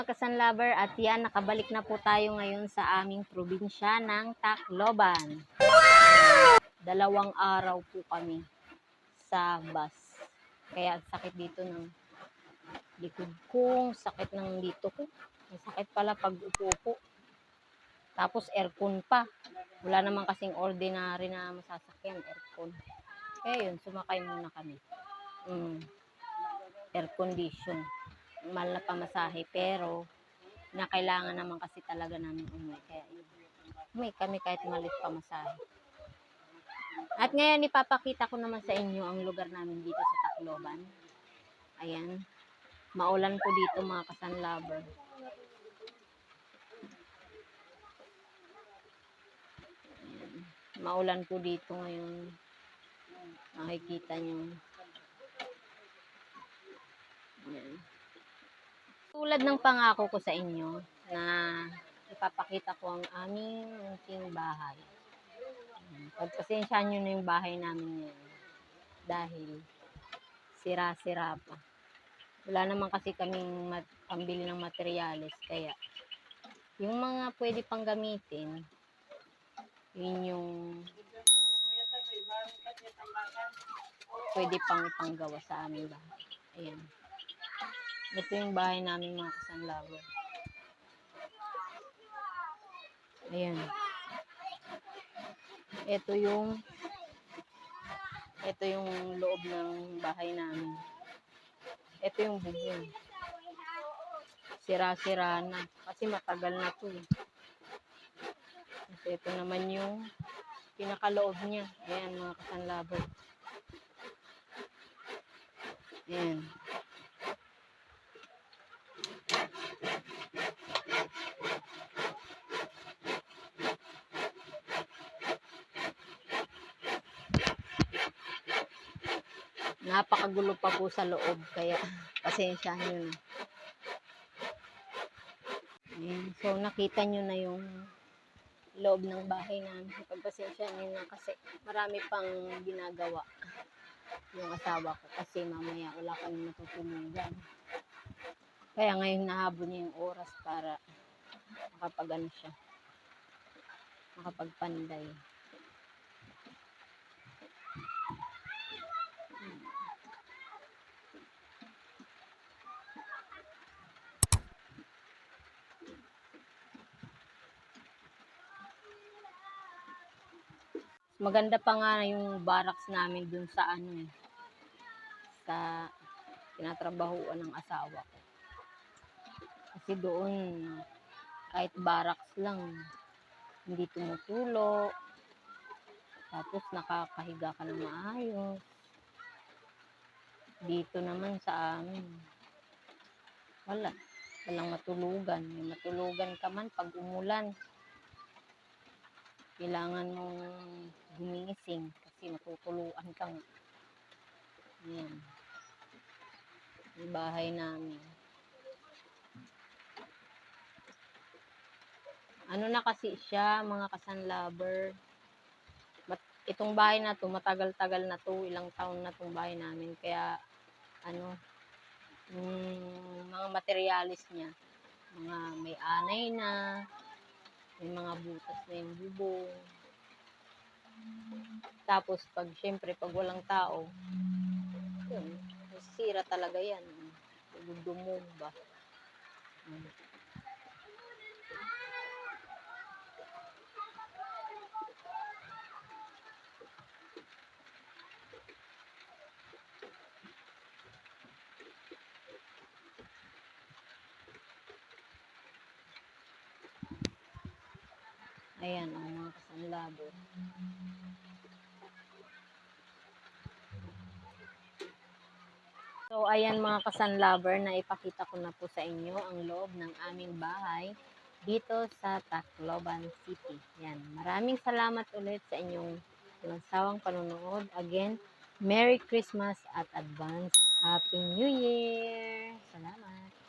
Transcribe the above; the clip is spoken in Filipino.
Kasan Lover at yan, nakabalik na po tayo ngayon sa aming probinsya ng Tacloban. Dalawang araw po kami sa bus. Kaya sakit dito ng likod ko, sakit ng dito ko. Ang sakit pala pag upo Tapos aircon pa. Wala naman kasing ordinary na masasakyan, aircon. Kaya yun, sumakay muna kami. Mm. Air condition. Mahal pamasahe, pero na kailangan naman kasi talaga namin umuwi. Kaya. Umuwi kami kahit malit pamasahe. At ngayon, ipapakita ko naman sa inyo ang lugar namin dito sa Tacloban. Ayan. Maulan po dito mga kasanlaber. Ayan. Maulan po dito ngayon. Makikita nyo. Ayan. Tulad ng pangako ko sa inyo na ipapakita ko ang aming munting bahay. Pagpasensyahan nyo na yung bahay namin ngayon. Dahil sira-sira pa. Wala naman kasi kaming mat- pambili ng materyales. Kaya yung mga pwede pang gamitin, yun yung pwede pang ipanggawa sa aming bahay. Ayan. Ito yung bahay namin mga kasanlaban. Ayan. Ito yung ito yung loob ng bahay namin. Ito yung bubong. Sira-sira na. Kasi matagal na to eh. Ito naman yung pinakaloob niya. Ayan mga kasanlaban. Ayan. Napakagulo pa po sa loob, kaya pasensya nyo na. Ayan. So, nakita nyo na yung loob ng bahay namin. Pagpasensya nyo na kasi marami pang ginagawa yung asawa ko kasi mamaya wala kami matutulugan. Kaya ngayon nahabol niya yung oras para makapag ano siya, makapagpanday. Maganda pa nga yung barracks namin dun sa ano eh, sa tinatrabahuan ng asawa ko. Kasi doon, kahit barracks lang, hindi tumutulo. Tapos nakakahiga ka ng maayos. Dito naman sa amin, wala. Walang matulugan. May matulugan ka man pag umulan. Kailangan mong gumingising kasi matutuluan ka nga. Ayan. Yung bahay namin. Ano na kasi siya, mga kasanlaber. Mat- itong bahay na to, matagal-tagal na to, ilang taon na tong bahay namin. Kaya, ano, yung mga materialis niya, mga may anay na, may mga butas na yung bubong. Tapos, pag, syempre, pag walang tao, yun, sira talaga yan. Dudumog ba? Ayan, ang mga kasanlabo. So, ayan mga kasanlover, na ipakita ko na po sa inyo ang loob ng aming bahay dito sa Tacloban City. Yan. Maraming salamat ulit sa inyong sawang panonood. Again, Merry Christmas at Advance Happy New Year! Salamat!